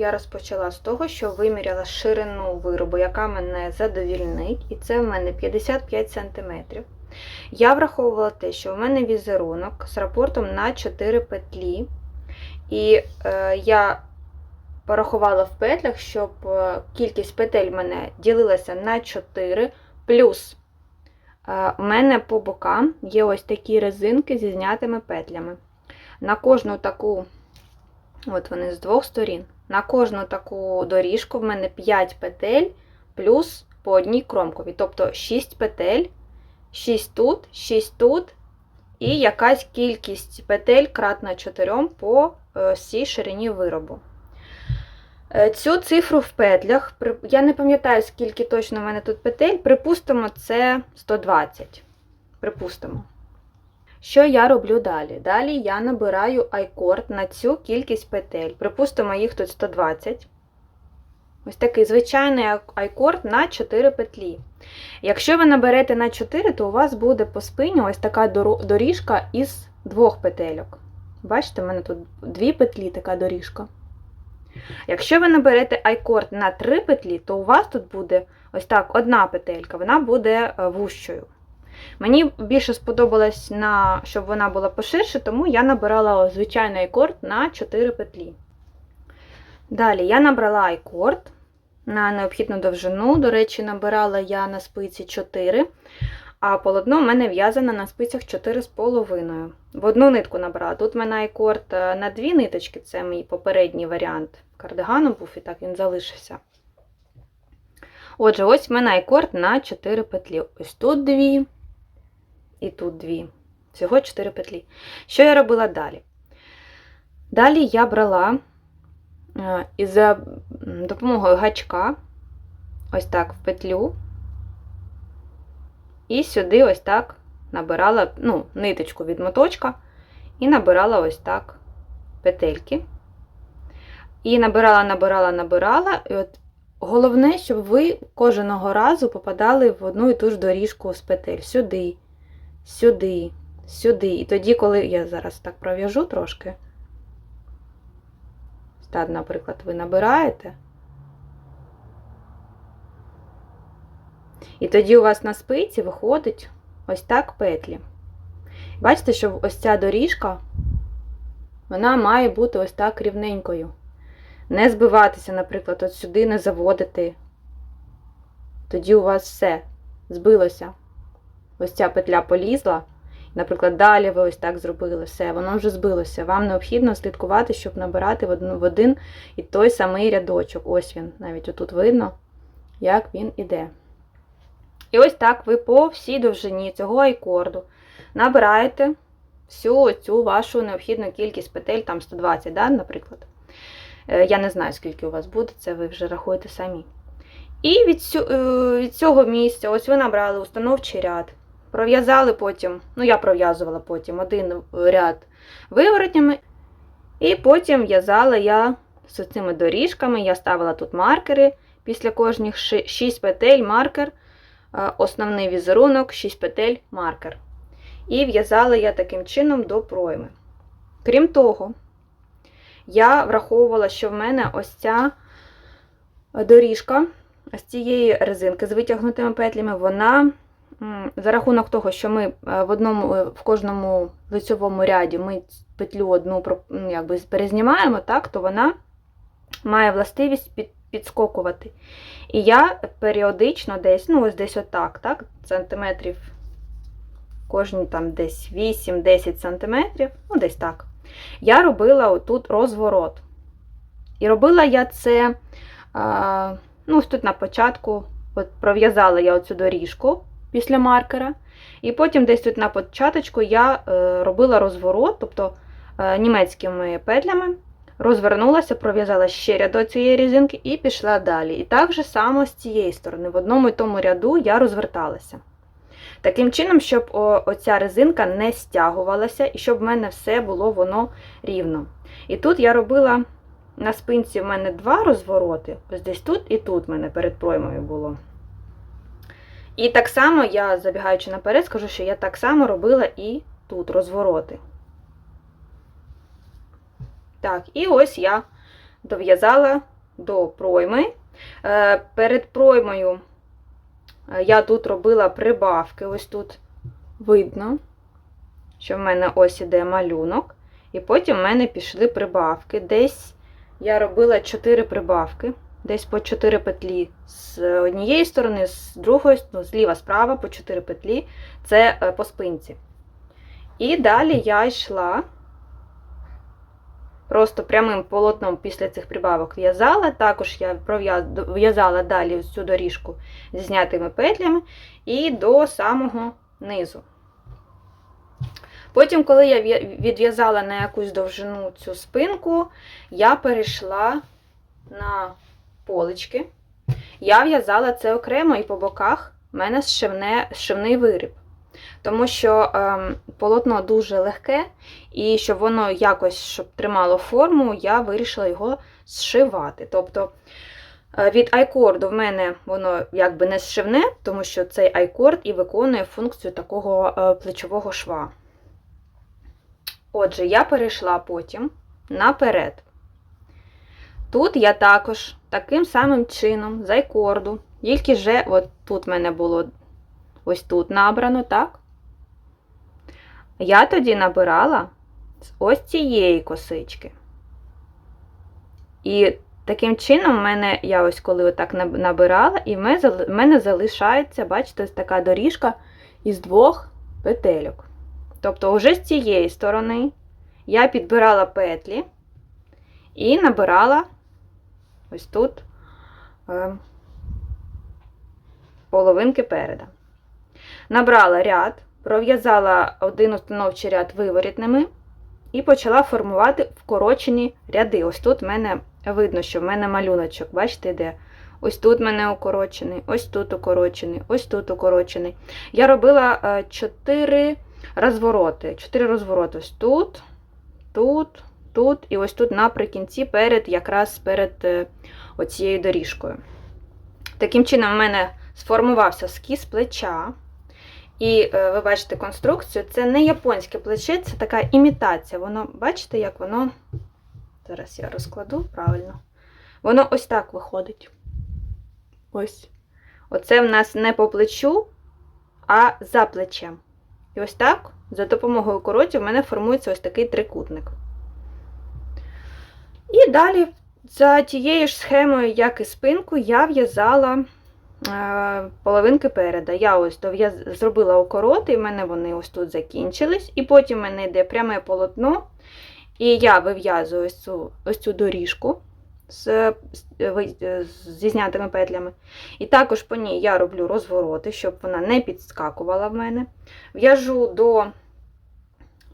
Я розпочала з того, що виміряла ширину виробу, яка мене задовільнить, і це в мене 55 см. Я враховувала те, що в мене візерунок з рапортом на 4 петлі, і е, я порахувала в петлях, щоб е, кількість петель мене ділилася на 4, плюс е, у мене по бокам є ось такі резинки зі знятими петлями. На кожну таку От вони з двох сторін. На кожну таку доріжку в мене 5 петель плюс по одній кромковій. Тобто 6 петель, 6 тут, 6 тут, і якась кількість петель кратна 4 по е, всій ширині виробу. Е, Цю цифру в петлях, я не пам'ятаю, скільки точно в мене тут петель, припустимо, це 120. Припустимо. Що я роблю далі? Далі я набираю айкорд на цю кількість петель. Припустимо, їх тут 120. Ось такий звичайний айкорд на 4 петлі. Якщо ви наберете на 4, то у вас буде по спині ось така доріжка із двох петельок. Бачите, в мене тут дві петлі така доріжка. Якщо ви наберете айкорд на 3 петлі, то у вас тут буде ось так одна петелька, вона буде е, вущою. Мені більше сподобалось, на, щоб вона була поширше, тому я набирала звичайний айкорд на 4 петлі. Далі я набрала айкорд на необхідну довжину. До речі, набирала я на спиці 4, а полотно в мене в'язане на спицях 4,5. В одну нитку набрала. Тут в мене айкорд е, на дві ниточки, це мій попередній варіант кардигану був, і так він залишився. Отже, ось в мене айкорд на 4 петлі. Ось тут дві і тут дві. Всього 4 петлі. Що я робила далі? Далі я брала е, і за допомогою гачка ось так в петлю, і сюди ось так набирала ну, ниточку від моточка, і набирала ось так петельки. І набирала, набирала, набирала. І от головне, щоб ви кожного разу попадали в одну і ту ж доріжку з петель. Сюди, сюди, сюди. І тоді, коли я зараз так пров'яжу трошки, так, наприклад, ви набираєте. І тоді у вас на спиці виходить ось так петлі. Бачите, що ось ця доріжка, вона має бути ось так рівненькою. Не збиватися, наприклад, от сюди не заводити. Тоді у вас все збилося. Ось ця петля полізла. Наприклад, далі ви ось так зробили все, воно вже збилося. Вам необхідно слідкувати, щоб набирати в один, в один і той самий рядочок. Ось він, навіть отут видно, як він іде. І ось так ви по всій довжині цього айкорду набираєте всю цю вашу необхідну кількість петель, там 120, да, наприклад. Е, Я не знаю, скільки у вас буде, це ви вже рахуєте самі. І від, е, від цього місця, ось ви набрали установчий ряд. Пров'язали потім, ну я пров'язувала потім один ряд виворотнями, і потім в'язала я з цими доріжками, я ставила тут маркери після кожних 6 петель маркер, е, основний візерунок, 6 петель маркер. І в'язала я таким чином до пройми. Крім того, я враховувала, що в мене ось ця доріжка з цієї резинки з витягнутими петлями, вона за рахунок того, що ми е, в одному, е, в кожному лицьовому ряді ми петлю одну ну, якби перезнімаємо, так, то вона має властивість під, підскокувати. І я періодично десь, ну ось десь отак, так, сантиметрів, кожні там десь 8-10 сантиметрів, ну десь так. Я робила отут розворот. І робила я це, а, ну, ось тут на початку, от пров'язала я оцю доріжку після маркера. І потім десь тут на початочку я е, робила розворот, тобто е, німецькими петлями, розвернулася, пров'язала ще ряд цієї різинки і пішла далі. І так же само з цієї сторони, в одному і тому ряду я розверталася. Таким чином, щоб оця резинка не стягувалася, і щоб в мене все було воно рівно. І тут я робила на спинці в мене два розвороти, ось десь тут і тут в мене перед проймою було. І так само я, забігаючи наперед, скажу, що я так само робила і тут розвороти. Так, і ось я дов'язала до пройми. Е, Перед проймою е, я тут робила прибавки. Ось тут видно, що в мене ось іде малюнок. І потім в мене пішли прибавки. Десь я робила 4 прибавки, десь по 4 петлі з однієї сторони, з другої, ну, зліва, справа по 4 петлі. Це е, по спинці. І далі я йшла просто прямим полотном після цих прибавок в'язала. Також я в'язала далі цю доріжку зі знятими петлями і до самого низу. Потім, коли я відв'язала на якусь довжину цю спинку, я перейшла на полички. Я в'язала це окремо і по боках в мене зшивне, зшивний виріб. Тому що ем, полотно дуже легке, і щоб воно якось щоб тримало форму, я вирішила його зшивати. Тобто е, від айкорду в мене воно якби не зшивне, тому що цей айкорд і виконує функцію такого е, плечового шва. Отже, я перейшла потім наперед. Тут я також таким самим чином з айкорду, тільки вже от тут в мене було ось тут набрано, так? Я тоді набирала з ось цієї косички. І таким чином, мене, я ось коли отак набирала, і в мене залишається, бачите, ось така доріжка із двох петельок. Тобто, вже з цієї сторони я підбирала петлі і набирала ось тут е, половинки переда. Набрала ряд, пров'язала один установчий ряд виворітними і почала формувати вкорочені ряди. Ось тут в мене видно, що в мене малюночок, бачите, де? Ось тут в мене укорочений, ось тут укорочений, ось тут укорочений. Я робила 4 розвороти. 4 розвороти. Ось тут, тут, тут і ось тут наприкінці, перед, якраз перед е, оцією доріжкою. Таким чином, в мене сформувався скіз плеча. І е, ви бачите конструкцію. Це не японське плече, це така імітація. Воно, бачите, як воно. Зараз я розкладу правильно. Воно ось так виходить. Ось. Оце в нас не по плечу, а за плечем. І ось так, за допомогою коротів, в мене формується ось такий трикутник. І далі, за тією ж схемою, як і спинку, я в'язала е, половинки переда. Я ось зробила окороти, і в мене вони ось тут закінчились. І потім в мене йде пряме полотно. І я вив'язую ось цю, ось цю доріжку з- зі знятими петлями. І також по ній я роблю розвороти, щоб вона не підскакувала в мене. В'яжу до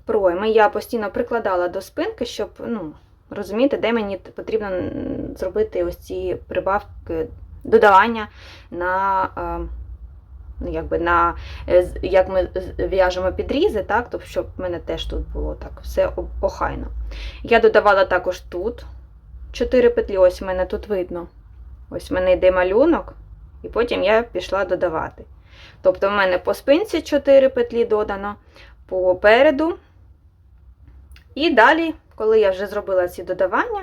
пройми, я постійно прикладала до спинки, щоб ну, розуміти, де мені потрібно зробити ось ці прибавки, додавання на. е, Ну, якби на, е, як ми в'яжемо підрізи, так, тобто, щоб в мене теж тут було так все охайно. Я додавала також тут 4 петлі, ось в мене тут видно. Ось в мене йде малюнок, і потім я пішла додавати. Тобто, в мене по спинці 4 петлі додано, попереду. І далі, коли я вже зробила ці додавання,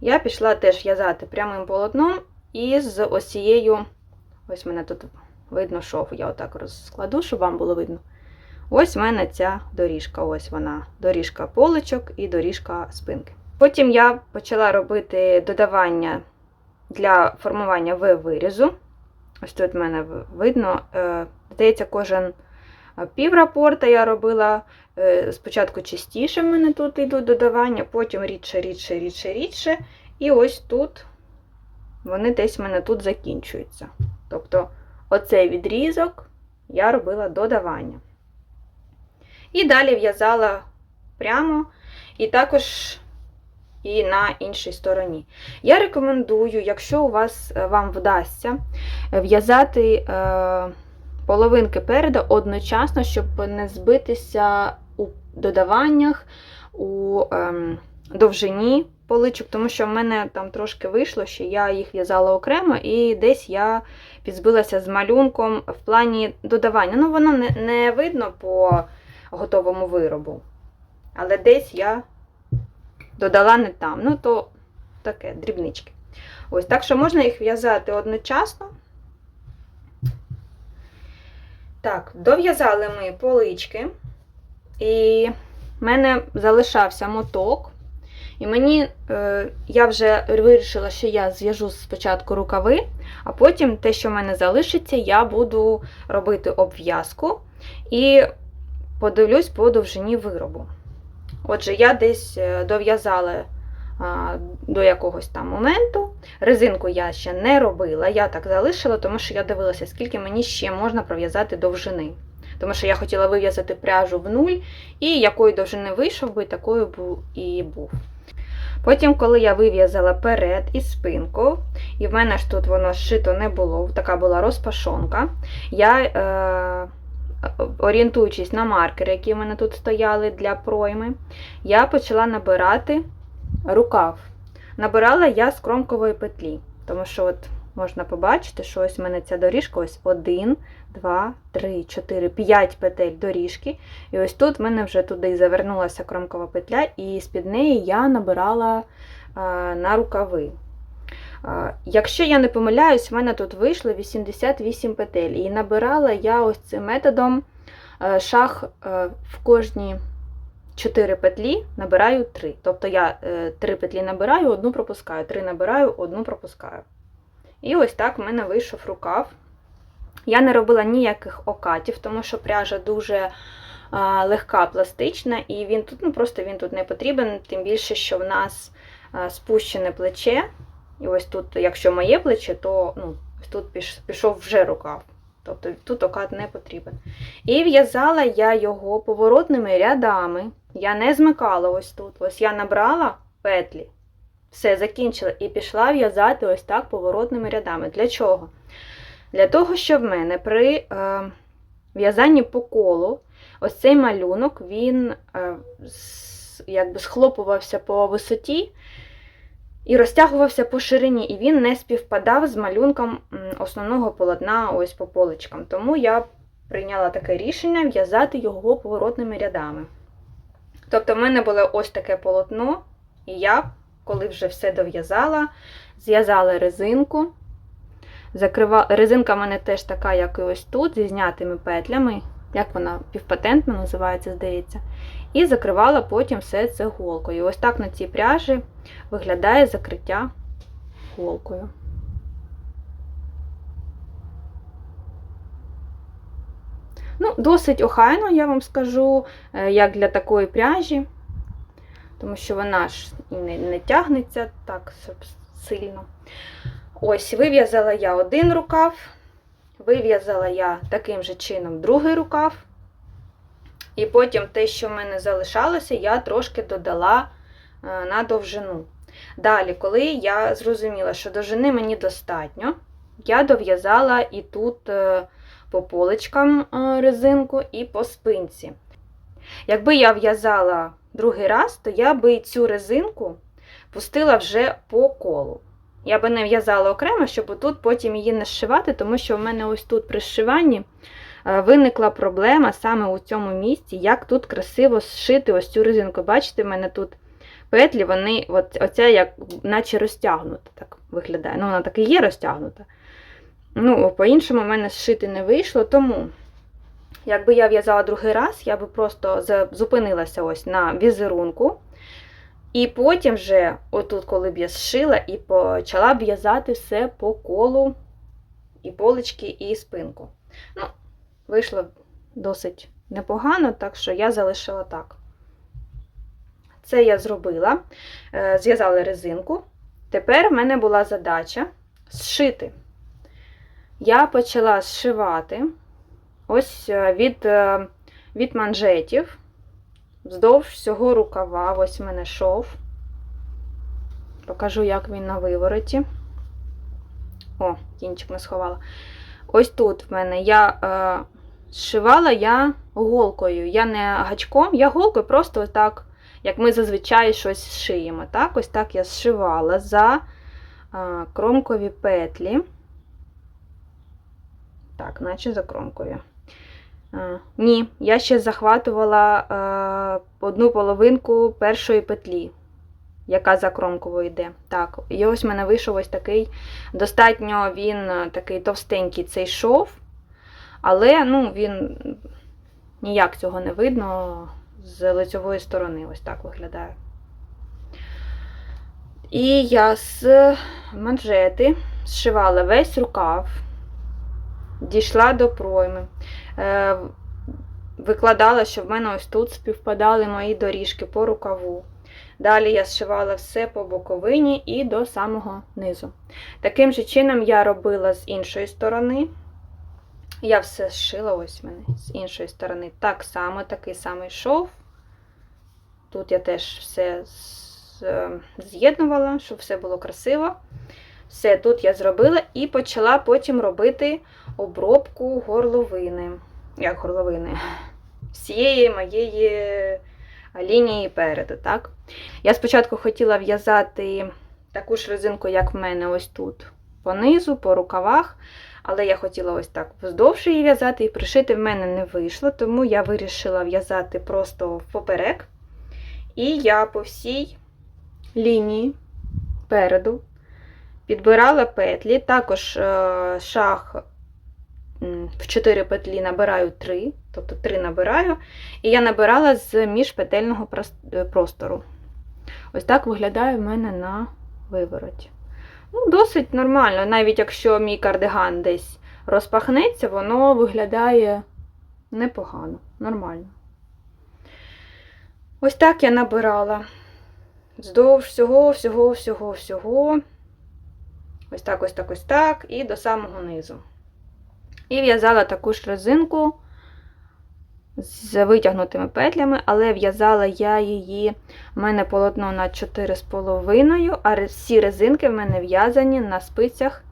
я пішла теж в'язати прямим полотном і з ось цією, ось мене тут видно шов, я отак розкладу, щоб вам було видно. Ось в мене ця доріжка, ось вона, доріжка поличок і доріжка спинки. Потім я почала робити додавання для формування В-вирізу. Ось тут в мене видно. е, Здається, кожен е, пів рапорта я робила. е, Спочатку частіше в мене тут йдуть додавання, потім рідше, рідше, рідше, рідше. І ось тут вони десь в мене тут закінчуються. Тобто, оцей відрізок я робила додавання. І далі в'язала прямо, і також і на іншій стороні. Я рекомендую, якщо у вас е, вам вдасться, е, в'язати е, половинки переда одночасно, щоб не збитися у додаваннях, у ем, довжині поличок, тому що в мене там трошки вийшло, що я їх в'язала окремо, і десь я підзбилася з малюнком в плані додавання. Ну, воно не, не видно по готовому виробу. Але десь я додала не там. Ну, то таке, дрібнички. Ось, так що можна їх в'язати одночасно. Так, дов'язали ми полички, і в мене залишався моток. І мені, е, я вже вирішила, що я зв'яжу спочатку рукави, а потім те, що в мене залишиться, я буду робити обв'язку і подивлюсь по довжині виробу. Отже, я десь е, дов'язала до якогось там моменту. Резинку я ще не робила, я так залишила, тому що я дивилася, скільки мені ще можна пров'язати довжини. Тому що я хотіла вив'язати пряжу в нуль, і якої довжини вийшов би, такою був і був. Потім, коли я вив'язала перед і спинку, і в мене ж тут воно зшито не було, така була розпашонка, я, е, орієнтуючись на маркери, які в мене тут стояли для пройми, я почала набирати рукав. Набирала я з кромкової петлі, тому що от можна побачити, що ось в мене ця доріжка ось 1, 2, 3, 4, 5 петель доріжки. І ось тут в мене вже туди завернулася кромкова петля, і з-під неї я набирала а, на рукави. А, Якщо я не помиляюсь, в мене тут вийшло 88 петель. І набирала я ось цим методом е, шах е, в кожні 4 петлі набираю 3. Тобто я 3 петлі набираю, одну пропускаю, 3 набираю, одну пропускаю. І ось так в мене вийшов рукав. Я не робила ніяких окатів, тому що пряжа дуже а, легка, пластична, і він тут ну, просто він тут не потрібен, тим більше, що в нас а, спущене плече. І ось тут, якщо моє плече, то ну, тут піш, пішов вже рукав. Тобто тут окат не потрібен. І в'язала я його поворотними рядами. Я не змикала ось тут. Ось я набрала петлі. Все, закінчила і пішла в'язати ось так поворотними рядами. Для чого? Для того, щоб в мене при е, в'язанні по колу ось цей малюнок він е, якби схлопувався по висоті і розтягувався по ширині, і він не співпадав з малюнком основного полотна ось по поличкам. Тому я прийняла таке рішення в'язати його поворотними рядами. Тобто, в мене було ось таке полотно, і я, коли вже все дов'язала, зв'язала резинку. Закрива... Резинка в мене теж така, як і ось тут, зі знятими петлями, як вона півпатентно називається, здається. І закривала потім все це голкою. Ось так на цій пряжі виглядає закриття голкою. Ну, Досить охайно, я вам скажу, як для такої пряжі, тому що вона ж не, не тягнеться так сильно. Ось, вив'язала я один рукав, вив'язала я таким же чином другий рукав. І потім те, що в мене залишалося, я трошки додала на довжину. Далі, коли я зрозуміла, що довжини мені достатньо, я дов'язала і тут е, по поличкам резинку, і по спинці. Якби я в'язала другий раз, то я би цю резинку пустила вже по колу. Я би не в'язала окремо, щоб тут потім її не зшивати, тому що в мене ось тут при зшиванні виникла проблема саме у цьому місці, як тут красиво зшити ось цю резинку. Бачите, в мене тут петлі, вони, оця як наче розтягнута так виглядає. Ну, вона так і є розтягнута. Ну, По-іншому в мене зшити не вийшло, тому, якби я в'язала другий раз, я би просто зупинилася ось на візерунку. І потім вже, отут, коли б я зшила, і почала б в'язати все по колу, і полички, і спинку. Ну, Вийшло досить непогано, так що я залишила так. Це я зробила, е, зв'язала резинку. Тепер в мене була задача зшити. Я почала зшивати ось е, від е, від манжетів вздовж всього рукава, ось в мене шов. Покажу, як він на вивороті. О, кінчик не сховала. Ось тут в мене я е, зшивала я голкою. Я не гачком, я голкою просто так, як ми зазвичай щось шиємо. Так? Ось так я зшивала за е, кромкові петлі. Так, наче за кромкою. Е, ні, я ще захватувала е, одну половинку першої петлі. яка за кромковою йде. Так, і ось в мене вийшов ось такий. Достатньо він е, такий товстенький цей шов, але ну, він ніяк цього не видно з лицьової сторони. Ось так виглядає. І я з манжети зшивала весь рукав, дійшла до пройми. Е, Викладала, щоб в мене ось тут співпадали мої доріжки по рукаву. Далі я зшивала все по боковині і до самого низу. Таким же чином я робила з іншої сторони. Я все зшила ось мене з іншої сторони. Так само, такий самий шов. Тут я теж все е, з'єднувала, щоб все було красиво. Все тут я зробила і почала потім робити обробку горловини. Як горловини? Всієї моєї лінії переду. Так? Я спочатку хотіла в'язати таку ж резинку, як в мене ось тут, по низу, по рукавах. Але я хотіла ось так вздовж її в'язати, і пришити в мене не вийшло, тому я вирішила в'язати просто впоперек. І я по всій лінії переду підбирала петлі, також е, шах в 4 петлі набираю 3, тобто 3 набираю, і я набирала з міжпетельного е, простору. Ось так виглядає в мене на вивороті. Ну, досить нормально, навіть якщо мій кардиган десь розпахнеться, воно виглядає непогано, нормально. Ось так я набирала. Вздовж всього, всього, всього, всього. Ось так, ось так, ось так, і до самого низу. І в'язала таку ж резинку з витягнутими петлями, але в'язала я її, в мене полотно на 4,5, а всі резинки в мене в'язані на спицях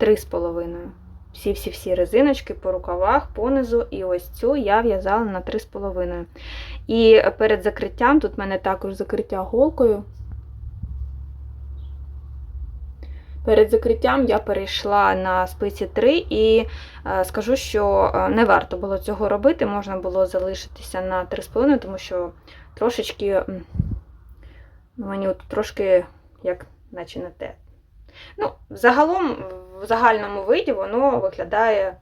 3,5. Всі-всі-всі резиночки по рукавах, понизу, і ось цю я в'язала на 3,5. І перед закриттям, тут в мене також закриття голкою. Перед закриттям я перейшла на спиці 3 і е, скажу, що е, не варто було цього робити, можна було залишитися на 3,5, тому що трошечки мені от трошки як наче не те. Ну, загалом, в загальному виді воно виглядає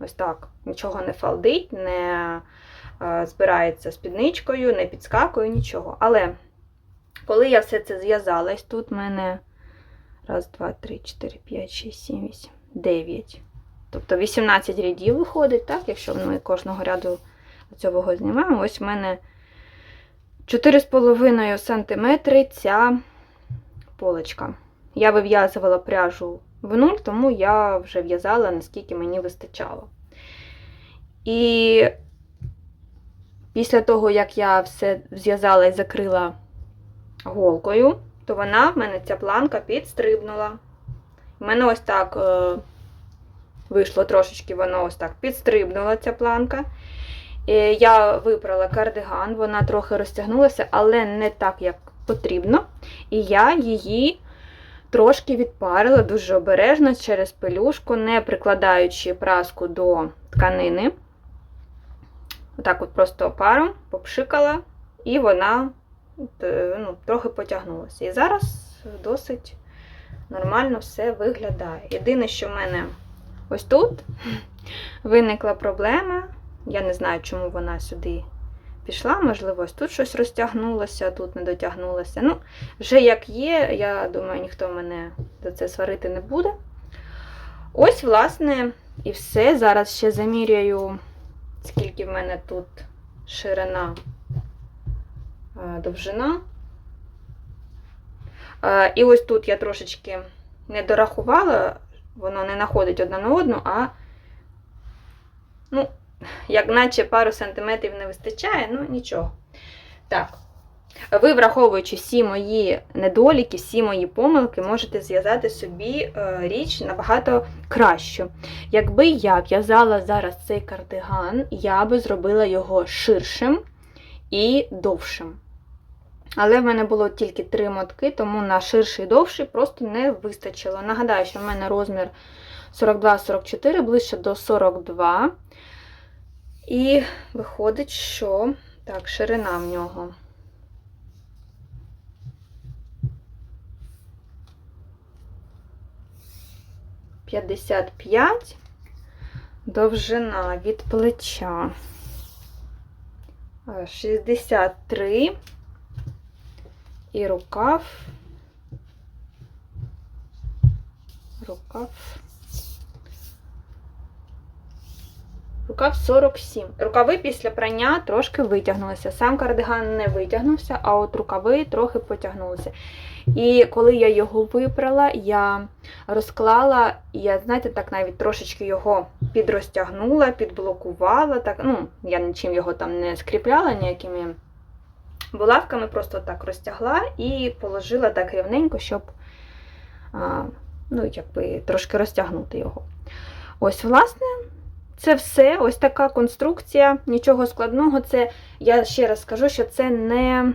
ось так. Нічого не фалдить, не е, збирається спідничкою, не підскакує, нічого. Але коли я все це зв'язалась, тут в мене раз, два, три, чотири, п'ять, шість, сім, вісім, дев'ять. Тобто 18 рядів виходить, так? Якщо ми кожного ряду цього знімаємо, ось в мене 4,5 см ця полочка. Я вив'язувала пряжу в нуль, тому я вже в'язала, наскільки мені вистачало. І після того, як я все зв'язала і закрила голкою, то вона в мене ця планка підстрибнула. У мене ось так е, вийшло трошечки, воно ось так підстрибнула ця планка. Е, Я випрала кардиган, вона трохи розтягнулася, але не так, як потрібно. І я її трошки відпарила дуже обережно через пелюшку, не прикладаючи праску до тканини. Отак от просто паром попшикала, і вона ну, трохи потягнулася. І зараз досить нормально все виглядає. Єдине, що в мене ось тут виникла проблема. Я не знаю, чому вона сюди пішла. Можливо, ось тут щось розтягнулося, тут не дотягнулося. Ну, вже як є, я думаю, ніхто мене за це сварити не буде. Ось, власне, і все. Зараз ще заміряю, скільки в мене тут ширина е, довжина. Е, І ось тут я трошечки не дорахувала, воно не находить одна на одну, а ну, як наче пару сантиметрів не вистачає, ну нічого. Так. Ви, враховуючи всі мої недоліки, всі мої помилки, можете зв'язати собі е, річ набагато кращу. Якби я в'язала зараз цей кардиган, я би зробила його ширшим і довшим. Але в мене було тільки три мотки, тому на ширший і довший просто не вистачило. Нагадаю, що в мене розмір 42-44, ближче до 42. І виходить, що так, ширина в нього. П'ятдесят п'ять, довжина від плеча. 63 і рукав. Рукав. Рукав 47. Рукави після прання трошки витягнулися. Сам кардиган не витягнувся, а от рукави трохи потягнулися. І коли я його випрала, я розклала, я, знаєте, так навіть трошечки його підрозтягнула, підблокувала. Так, ну, я нічим його там не скріпляла, ніякими булавками, просто так розтягла і положила так рівненько, щоб а, ну, якби, трошки розтягнути його. Ось, власне, це все. Ось така конструкція, нічого складного. Це, я ще раз скажу, що це не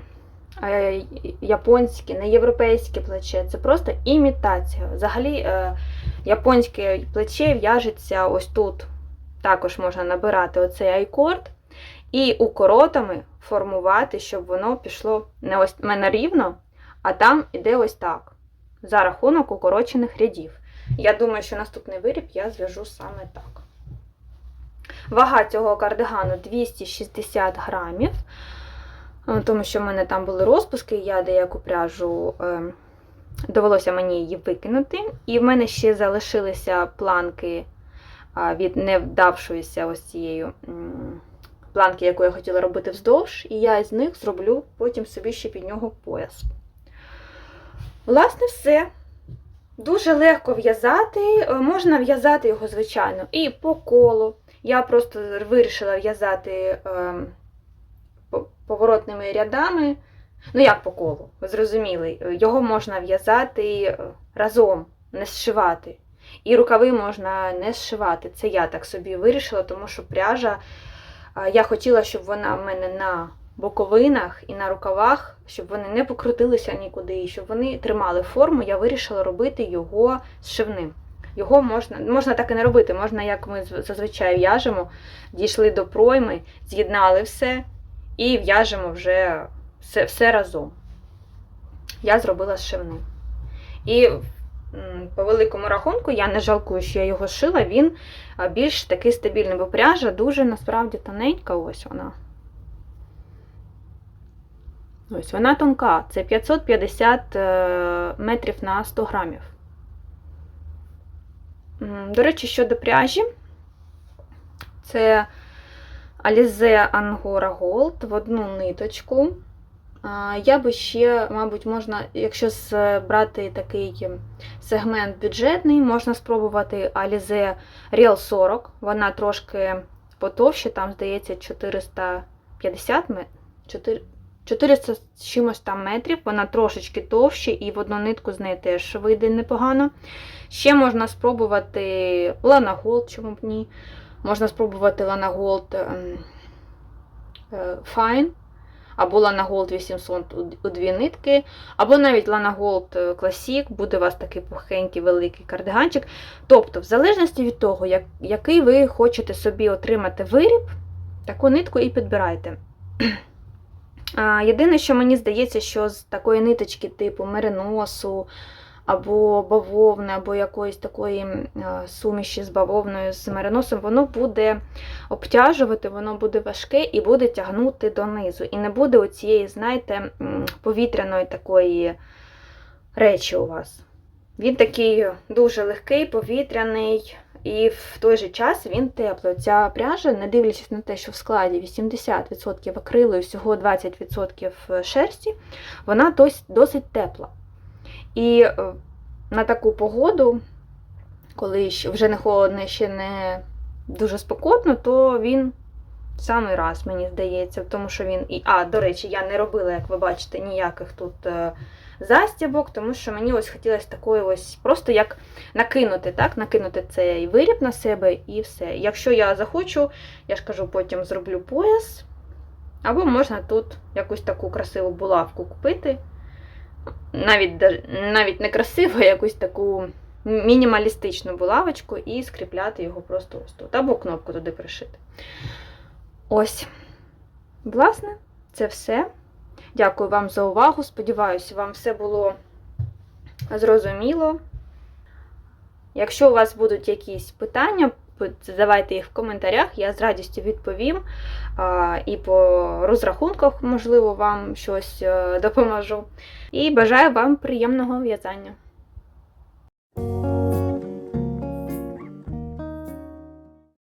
е, японське, не європейське плече, це просто імітація. Взагалі, е, японське плече в'яжеться ось тут. Також можна набирати оцей айкорд і укоротами формувати, щоб воно пішло не ось мене рівно, а там іде ось так. За рахунок укорочених рядів. Я думаю, що наступний виріб я зв'яжу саме так. Вага цього кардигану 260 грамів, е, тому що в мене там були розпуски, я деяку пряжу е, довелося мені її викинути. І в мене ще залишилися планки від невдавшоїся ось цією планки, яку я хотіла робити вздовж, і я з них зроблю потім собі ще під нього пояс. Власне, все. Дуже легко в'язати, е, можна в'язати його, звичайно, і по колу. Я просто вирішила в'язати е, поворотними рядами. Ну, як по колу, ви зрозуміли, його можна в'язати е, разом, не зшивати. І рукави можна не зшивати. Це я так собі вирішила, тому що пряжа, е, я хотіла, щоб вона в мене на боковинах і на рукавах, щоб вони не покрутилися нікуди, і щоб вони тримали форму, я вирішила робити його зшивним. Його можна, можна так і не робити, можна, як ми зазвичай в'яжемо, дійшли до пройми, з'єднали все і в'яжемо вже все, все разом. Я зробила зшивним. І по великому рахунку я не жалкую, що я його шила, він більш такий стабільний, бо пряжа дуже насправді тоненька, ось вона. Ось вона тонка. Це 550 е, метрів на 100 грамів. До речі, щодо пряжі, це Alize Angora Gold в одну ниточку. Я би ще, мабуть, можна, якщо з- брати такий сегмент бюджетний, можна спробувати Alize Real 40. Вона трошки потовще, там, здається, 450 метрів. 400 з чимось там метрів, вона трошечки товще, і в одну нитку з неї теж вийде непогано. Ще можна спробувати Lana Gold, чому б ні. Можна спробувати Lana Gold ем, е, Fine, або Lana Gold 800 у- дві нитки, або навіть Lana Gold е, Classic, буде у вас такий пухенький великий кардиганчик. Тобто, в залежності від того, як, який ви хочете собі отримати виріб, таку нитку і підбирайте. Єдине, що мені здається, що з такої ниточки типу мериносу, або бавовни, або якоїсь такої суміші з бавовною з мериносом, воно буде обтяжувати, воно буде важке і буде тягнути донизу. І не буде оцієї, знаєте, повітряної такої речі у вас. Він такий дуже легкий, повітряний, і в той же час він теплий. Ця пряжа, не дивлячись на те, що в складі 80% акрилу і всього 20% шерсті, вона дос- досить тепла. І е, на таку погоду, коли вже не холодно, ще не дуже спекотно, то він самий раз, мені здається, тому що він і. А, до речі, я не робила, як ви бачите, ніяких тут е, застібок, тому що мені ось хотілося такої ось просто як накинути, так? Накинути цей виріб на себе і все. Якщо я захочу, я ж кажу, потім зроблю пояс. Або можна тут якусь таку красиву булавку купити. Навіть, навіть не красиву, а якусь таку мінімалістичну булавочку і скріпляти його просто ось тут. Або кнопку туди пришити. Ось. Власне, це все. Дякую вам за увагу. Сподіваюся, вам все було зрозуміло. Якщо у вас будуть якісь питання, задавайте їх в коментарях, я з радістю відповім. І по розрахунках, можливо, вам щось е, допоможу. І бажаю вам приємного в'язання.